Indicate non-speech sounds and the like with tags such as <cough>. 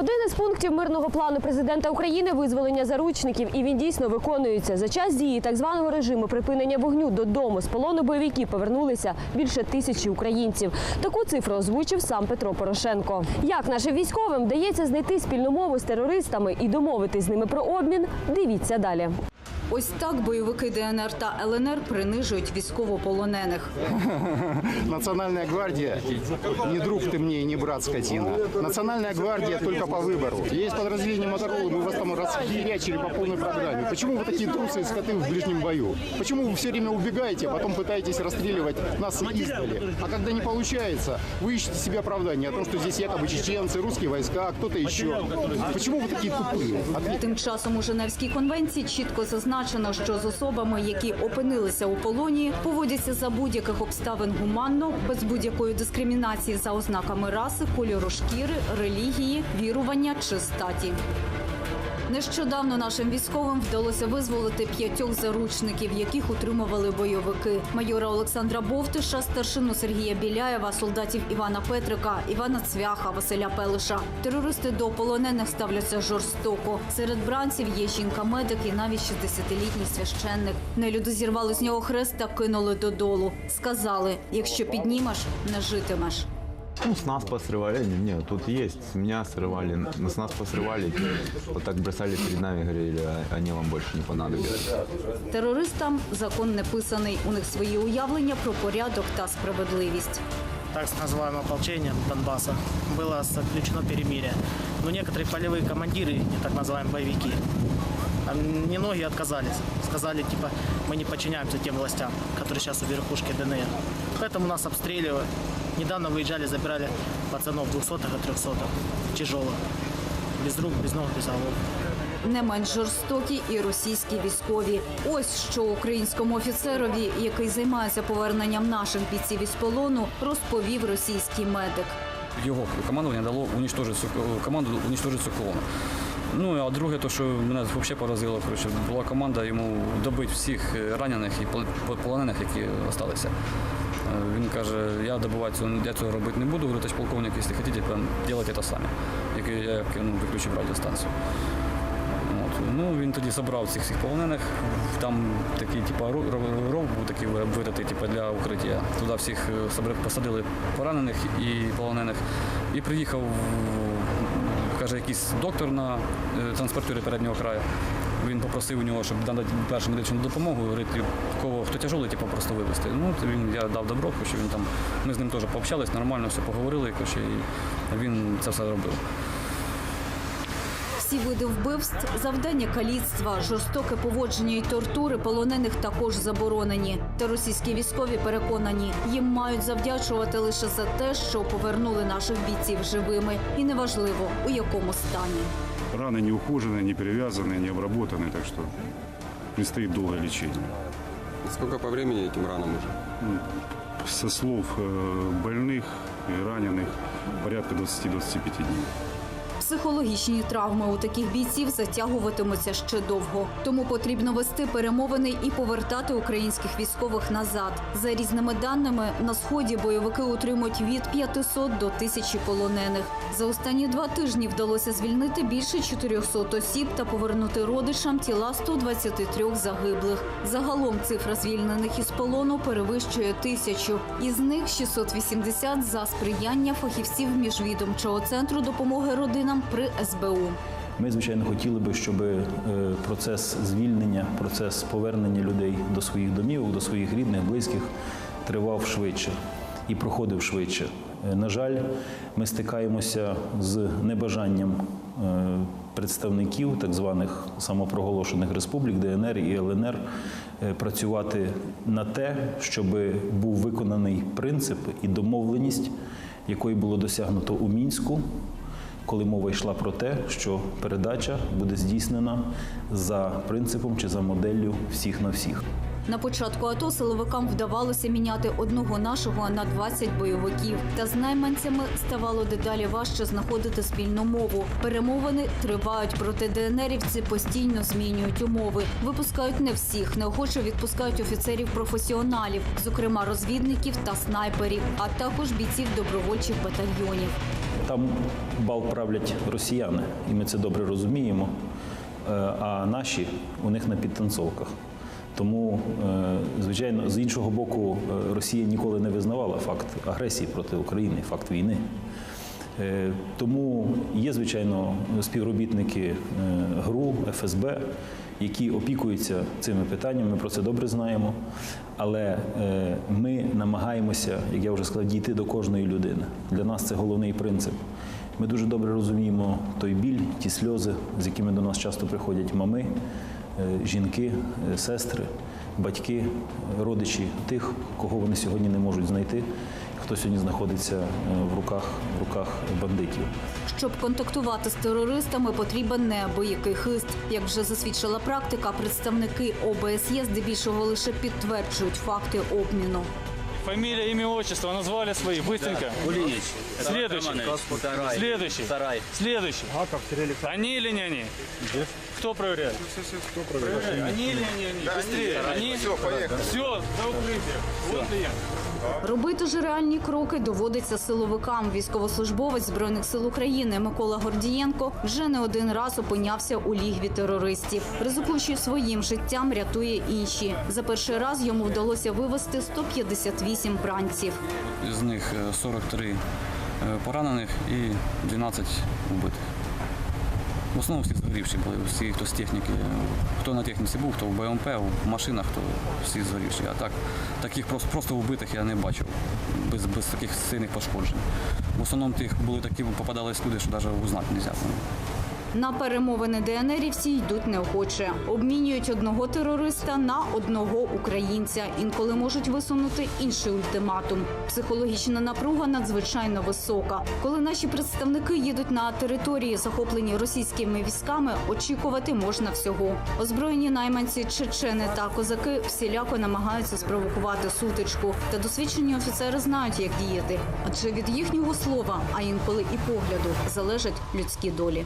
Один із пунктів мирного плану президента України визволення заручників, і він дійсно виконується. За час дії так званого режиму припинення вогню додому з полону бойовиків повернулися більше тисячі українців. Таку цифру озвучив сам Петро Порошенко. Як нашим військовим вдається знайти спільну мову з терористами і домовитись з ними про обмін? Дивіться далі. Ось так бойовики ДНР та ЛНР принижують військовополонених. <laughs> Национальная гвардия не друг ты мне и не брат скотина. Национальная гвардия только по выбору. Есть подразделение Моторола, мы вас там расхерячили по полной программе. Почему вы такие трусы и скоты в ближнем бою? Почему вы все время убегаете, а потом пытаетесь расстреливать нас издали? А когда не получается, вы ищете себе оправдание о том, что здесь якобы чеченцы, русские войска, кто-то еще. Почему вы такие тупые? Ответьте. Тим часом у Женевській конвенції чітко зазначено, що з особами, які опинилися у полоні, поводяться за будь-яких обставин гуманно, без будь-якої дискримінації за ознаками раси, кольору шкіри, релігії, вірування чи статі. Нещодавно нашим військовим вдалося визволити п'ятьох заручників, яких утримували бойовики. Майора Олександра Бовтиша, старшину Сергія Біляєва, солдатів Івана Петрика, Івана Цвяха, Василя Пелиша. Терористи до полонених ставляться жорстоко. Серед бранців є жінка-медик і навіть 60-літній священник. Нелюди зірвали з нього хрест та кинули додолу. Сказали: якщо піднімеш, не житимеш. Ну, с нас посрывали. Не, не, тут есть. С меня срывали, с нас посрывали. Вот так бросали перед нами, говорили, «А- они вам больше не понадобятся. Терористам закон не писаний. У них свої уявлення про порядок та справедливість. так называемое ополчение Донбасса, было заключено перемирие. Но некоторые полевые командиры, и так называемые боевики, а немногие отказались. Сказали, типа, мы не подчиняемся тем властям, которые сейчас у верхушки ДНР. Поэтому нас обстреливают. Недавно выезжали, забирали пацанов 200-х и 300-х, тяжелых. Без рук, без ног, без голов. Не менш жорстокі і російські військові. Ось що українському офіцерові, який займається поверненням наших бійців із полону, розповів російський медик. Його командування дало уничтожити цю команду уничтожити цю колону. Ну а друге, то що мене взагалі поразило, коротше, була команда йому добити всіх е, ранених і полонених, які залишилися. Е, Він каже, я добувати цього, я цього робити не буду, говорю, товарищ полковник, якщо хочете, прям робіть це самі. Як я ну, виключив радіостанцію. От. Ну, він тоді зібрав цих всіх полонених. Там такий, типу, ро- ро- ров був такий видатий типу, для укриття. Туди всіх е, посадили поранених і полонених. І приїхав, каже, якийсь доктор на е, транспортері переднього краю. Він попросив у нього, щоб надати першу медичну допомогу, говорить, кого хто тяжолий, типу, просто вивезти. Ну, він я дав добро, що він там. Ми з ним теж пообщались, нормально все поговорили, і він це все робив Всі види вбивств, завдання каліцтва, жорстоке поводження і тортури полонених також заборонені. Та російські військові переконані, їм мають завдячувати лише за те, що повернули наших бійців живими, і неважливо у якому стані. Раны не ухоженные, не перевязанные, не обработанные, так что предстоит долгое лечение. Сколько по времени этим ранам уже? Со слов э, больных и раненых порядка 20-25 дней. Психологічні травми у таких бійців затягуватимуться ще довго. Тому потрібно вести перемовини і повертати українських військових назад. За різними даними, на сході бойовики утримують від 500 до 1000 полонених. За останні два тижні вдалося звільнити більше 400 осіб та повернути родичам тіла 123 загиблих. Загалом цифра звільнених із полону перевищує тисячу. Із них 680 за сприяння фахівців міжвідомчого центру допомоги родинам при СБУ. Ми, звичайно, хотіли би, щоб е, процес звільнення, процес повернення людей до своїх домівок, до своїх рідних, близьких тривав швидше і проходив швидше. Е, На жаль, ми стикаємося з небажанням е, представників так званих самопроголошених республік ДНР і ЛНР працювати на те, щоб був виконаний принцип і домовленість, якої було досягнуто у мінську коли мова йшла про те, що передача буде здійснена за принципом чи за моделлю всіх на всіх. На початку АТО силовикам вдавалося міняти одного нашого на 20 бойовиків. Та з найманцями ставало дедалі важче знаходити спільну мову. Перемовини тривають, проте ДНРівці постійно змінюють умови. Випускають не всіх, неохоче відпускають офіцерів-професіоналів, зокрема розвідників та снайперів, а також бійців добровольчих батальйонів. Там бал правлять росіяни, і ми це добре розуміємо. Е, А наші у них на підтанцовках. Тому, е, звичайно, з іншого боку, е, Росія ніколи не визнавала факт агресії проти України, факт війни. Е, Тому є, звичайно, співробітники е, ГРУ, ФСБ, які опікуються цими питаннями. Ми про це добре знаємо. Але е, ми намагаємося, як я вже сказав, дійти до кожної людини. Для нас це головний принцип. Ми дуже добре розуміємо той біль, ті сльози, з якими до нас часто приходять мами, жінки, сестри, батьки, родичі тих, кого вони сьогодні не можуть знайти, хто сьогодні знаходиться е, в руках, в руках бандитів. Щоб контактувати з терористами, потрібен неабиякий хист. Як вже засвідчила практика, представники ОБСЄ здебільшого лише підтверджують факти обміну. Фамилия, имя, отчество назвали свои. Быстренько. Следующий. Следующий. Следующий. Они или не они? Кто проверяет? Кто проверяет? Они или не они? Быстрее. Они? Все, поехали. Все, за укрытие. Вот клиент. Робити ж реальні кроки доводиться силовикам. Військовослужбовець збройних сил України Микола Гордієнко вже не один раз опинявся у лігві терористів. Ризикуючи своїм життям, рятує інші. За перший раз йому вдалося вивезти 158 бранців. З них е, 43 е, поранених і 12 вбитих. В основному всі згорівші були, всі, хто з техніки, хто на техніці був, хто в БМП, в машинах, то всі згорівші. А так, таких просто, просто вбитих я не бачив, без, без таких сильних пошкоджень. В основному тих були такі, попадались люди, що навіть узнати не можна. На перемовини ДНРівці йдуть неохоче. Обмінюють одного терориста на одного українця. Інколи можуть висунути інший ультиматум. Психологічна напруга надзвичайно висока. Коли наші представники їдуть на території, захоплені російськими військами, очікувати можна всього. Озброєні найманці, чечени та козаки всіляко намагаються спровокувати сутичку. Та досвідчені офіцери знають, як діяти. Адже від їхнього слова, а інколи і погляду, залежать людські долі.